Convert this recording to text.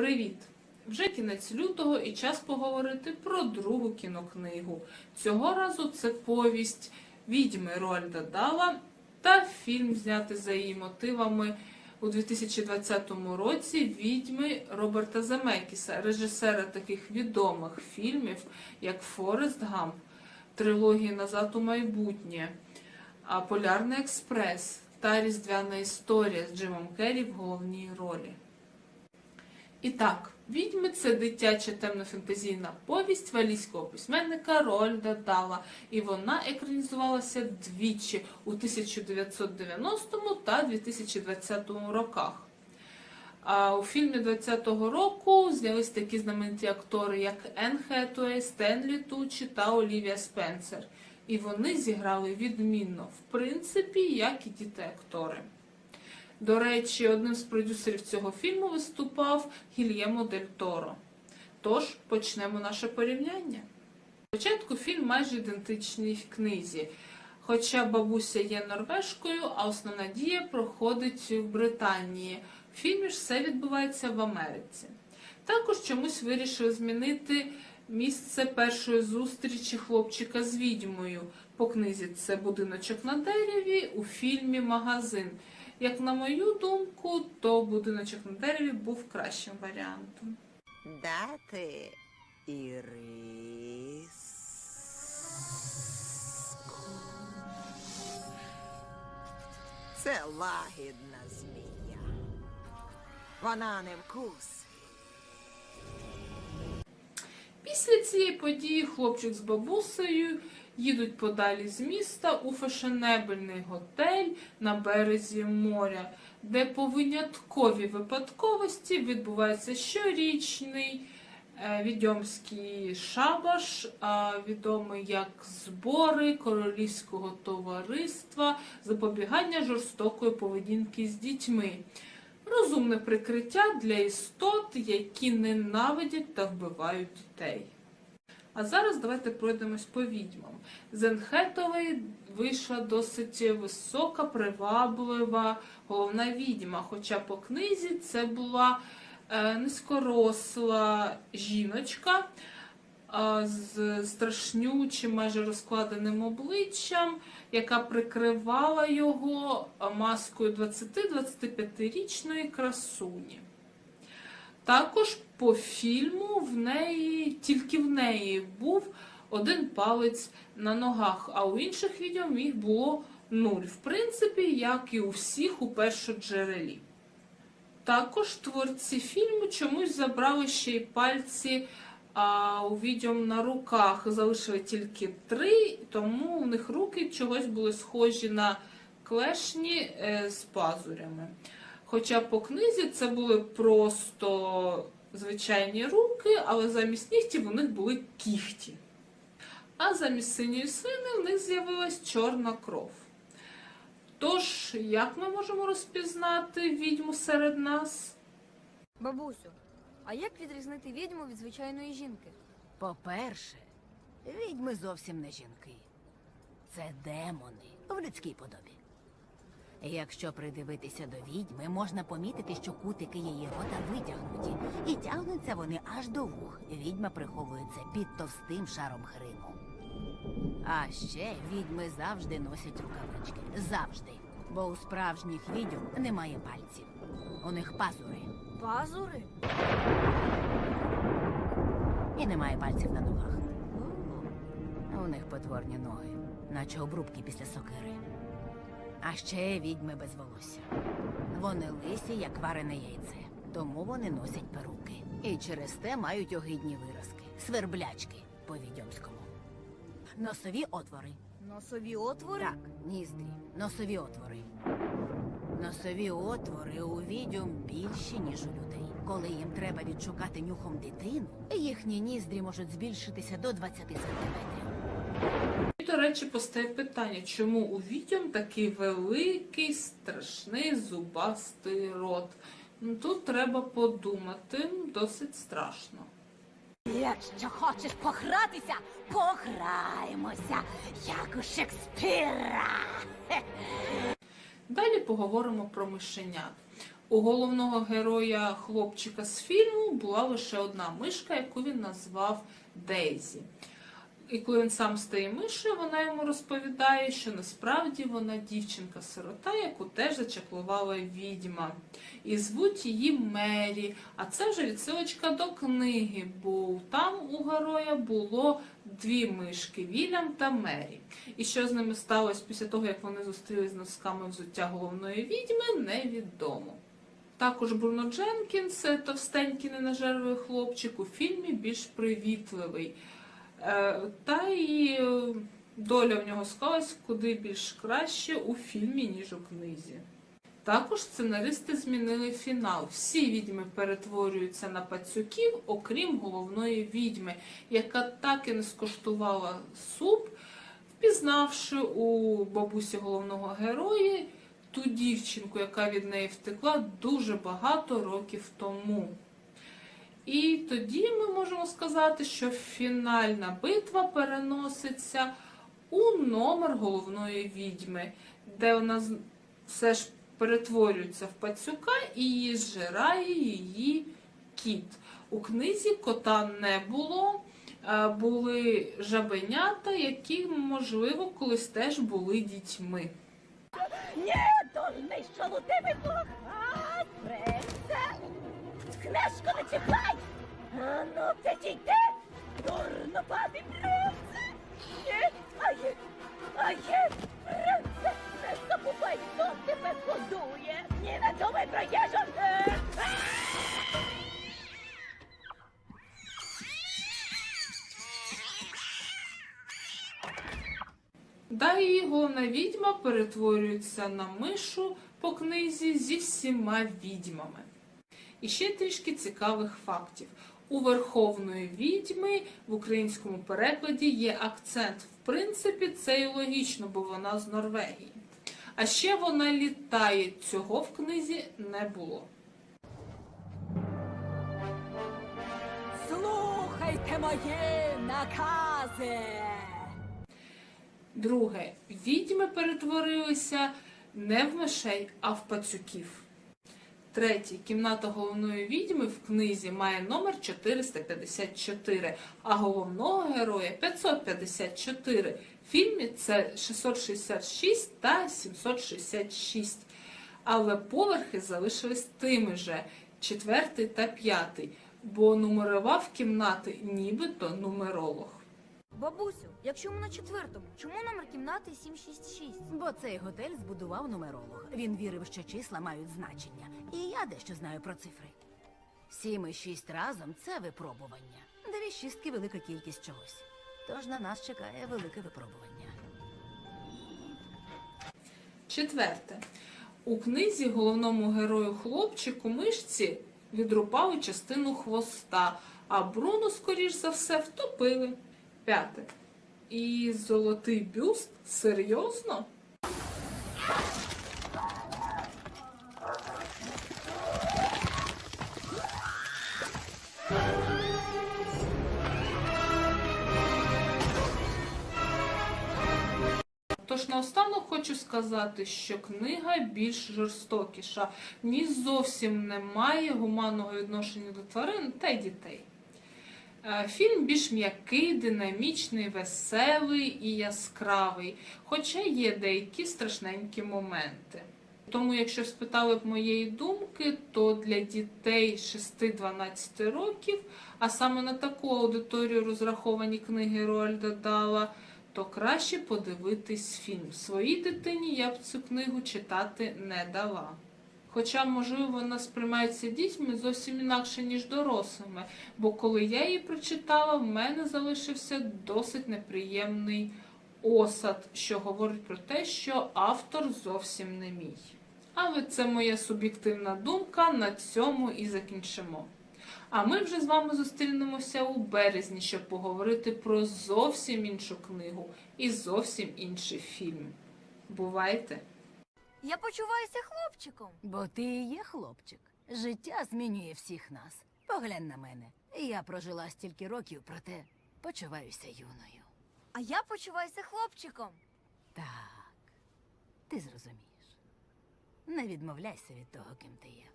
Привіт! Вже кінець лютого і час поговорити про другу кінокнигу. Цього разу це повість відьми Роальда Дала та фільм, знятий за її мотивами у 2020 році відьми Роберта Земекіса, режисера таких відомих фільмів, як Форест Гамп, трилогії Назад у майбутнє, Полярний експрес та Різдвяна історія з Джимом Керрі в головній ролі. І так, відьми це дитяча темнофентезійна повість валійського письменника Рольда Дала, і вона екранізувалася двічі у 1990 та 2020 роках. А у фільмі 20-го року знялись такі знамениті актори, як Енн Хетуей, Стенлі Тучі та Олівія Спенсер. І вони зіграли відмінно, в принципі, як і діти-актори. До речі, одним з продюсерів цього фільму виступав Гільємо Дель Торо. Тож почнемо наше порівняння. Спочатку фільм майже ідентичний в книзі, хоча бабуся є норвежкою, а основна дія проходить в Британії. В фільмі ж все відбувається в Америці. Також чомусь вирішили змінити місце першої зустрічі хлопчика з відьмою. По книзі це будиночок на дереві, у фільмі магазин. Як на мою думку, то будиночок на дереві був кращим варіантом. Дати іриску. Це лагідна змія. Вона не вкусить. Після цієї події хлопчик з бабусею їдуть подалі з міста у фешенебельний готель на березі моря, де по винятковій випадковості відбувається щорічний е, відьомський шабаш, відомий як збори королівського товариства запобігання жорстокої поведінки з дітьми. Розумне прикриття для істот, які ненавидять та вбивають дітей. А зараз давайте пройдемось по відьмам. Зенхетовий вийшла досить висока, приваблива головна відьма. Хоча по книзі це була е, низькоросла жіночка е, з страшнючим, майже розкладеним обличчям, яка прикривала його маскою 20-25-річної красуні. Також по фільму в неї, тільки в неї був один палець на ногах, а у інших відео їх було нуль. В принципі, як і у всіх у першоджерелі. Також творці фільму чомусь забрали ще й пальці а, у відео на руках. Залишили тільки три, тому у них руки чогось були схожі на клешні е, з пазурями. Хоча по книзі це були просто звичайні руки, але замість нігтів у них були кіхті. А замість синьої свини в них з'явилась чорна кров. Тож, як ми можемо розпізнати відьму серед нас? Бабусю, а як відрізнити відьму від звичайної жінки? По-перше, відьми зовсім не жінки. Це демони в людській подобі. Якщо придивитися до відьми, можна помітити, що кутики її рота витягнуті, і тягнуться вони аж до вух. Відьма приховується під товстим шаром хриму. А ще відьми завжди носять рукавички. Завжди. Бо у справжніх відьом немає пальців. У них пазури. Пазури? І немає пальців на ногах. У них потворні ноги, наче обрубки після сокири. А ще відьми без волосся. Вони лисі, як варене яйце, тому вони носять перуки. І через те мають огидні виразки, сверблячки по відьомському. Носові отвори. Носові отвори? Так, ніздрі, носові отвори. Носові отвори у відьом більші, ніж у людей. Коли їм треба відшукати нюхом дитину, їхні ніздрі можуть збільшитися до 20 сантиметрів. До речі, постає питання, чому у відьом такий великий, страшний зубастий рот. Ну, Тут треба подумати, досить страшно. Якщо хочеш погратися, пограємося, як у Шекспіра. Далі поговоримо про мишенят. У головного героя хлопчика з фільму була лише одна мишка, яку він назвав Дейзі. І коли він сам стає мишею, вона йому розповідає, що насправді вона дівчинка-сирота, яку теж зачаклувала відьма. І звуть її Мері. А це вже відсилочка до книги, бо там у героя було дві мишки Вільям та Мері. І що з ними сталося після того, як вони зустрілись з носками взуття головної відьми, невідомо. Також Бруно Дженкінс, товстенький ненажерливий хлопчик, у фільмі більш привітливий. Е, Та і е, доля в нього склалась куди більш краще у фільмі, ніж у книзі. Також сценаристи змінили фінал. Всі відьми перетворюються на пацюків, окрім головної відьми, яка так і не скоштувала суп, впізнавши у бабусі головного героя ту дівчинку, яка від неї втекла дуже багато років тому. І тоді ми можемо сказати, що фінальна битва переноситься у номер головної відьми, де вона все ж перетворюється в пацюка і її зжирає її кіт. У книзі кота не було, е, були жабенята, які, можливо, колись теж були дітьми. Ні, дурний блоха, принце! Книжку не чіпай! А ну, підійди! Дурнопатий принце! Ні, а є, а є, принце! Не забувай, хто тебе годує! Ні, не думай про їжу! Е! Далі головна відьма перетворюється на мишу по книзі зі всіма відьмами. І ще трішки цікавих фактів. У Верховної відьми в українському перекладі є акцент. В принципі, це і логічно, бо вона з Норвегії. А ще вона літає. Цього в книзі не було. Слухайте мої накази! Друге, відьми перетворилися не в мишей, а в пацюків. Третє, кімната головної відьми в книзі має номер 454, а головного героя 554. В фільмі це 666 та 766. Але поверхи залишились тими же четвертий та п'ятий, бо нумерував кімнати нібито нумеролог. Бабусю, якщо ми на четвертому, чому номер кімнати 766? Бо цей готель збудував нумеролог. Він вірив, що числа мають значення. І я дещо знаю про цифри. Сім і шість разом це випробування. Дві шістки велика кількість чогось. Тож на нас чекає велике випробування. Четверте. У книзі головному герою хлопчику мишці відрубали частину хвоста, а Бруно, скоріш за все, втопили. П'яте. І золотий бюст? Серйозно? Тож наостанок хочу сказати, що книга більш жорстокіша. В ній зовсім немає гуманного відношення до тварин та й дітей. Е, Фільм більш м'який, динамічний, веселий і яскравий, хоча є деякі страшненькі моменти. Тому, якщо спитали б моєї думки, то для дітей 6-12 років, а саме на таку аудиторію розраховані книги Роальда Дала, то краще подивитись фільм. Своїй дитині я б цю книгу читати не дала. Хоча, можливо, вона сприймається дітьми зовсім інакше, ніж дорослими, бо коли я її прочитала, в мене залишився досить неприємний осад, що говорить про те, що автор зовсім не мій. Але це моя суб'єктивна думка, на цьому і закінчимо. А ми вже з вами зустрінемося у березні, щоб поговорити про зовсім іншу книгу і зовсім інший фільм. Бувайте! Я почуваюся хлопчиком. Бо ти і є хлопчик. Життя змінює всіх нас. Поглянь на мене. Я прожила стільки років, проте почуваюся юною. А я почуваюся хлопчиком. Так, ти зрозумієш. Не відмовляйся від того, ким ти є.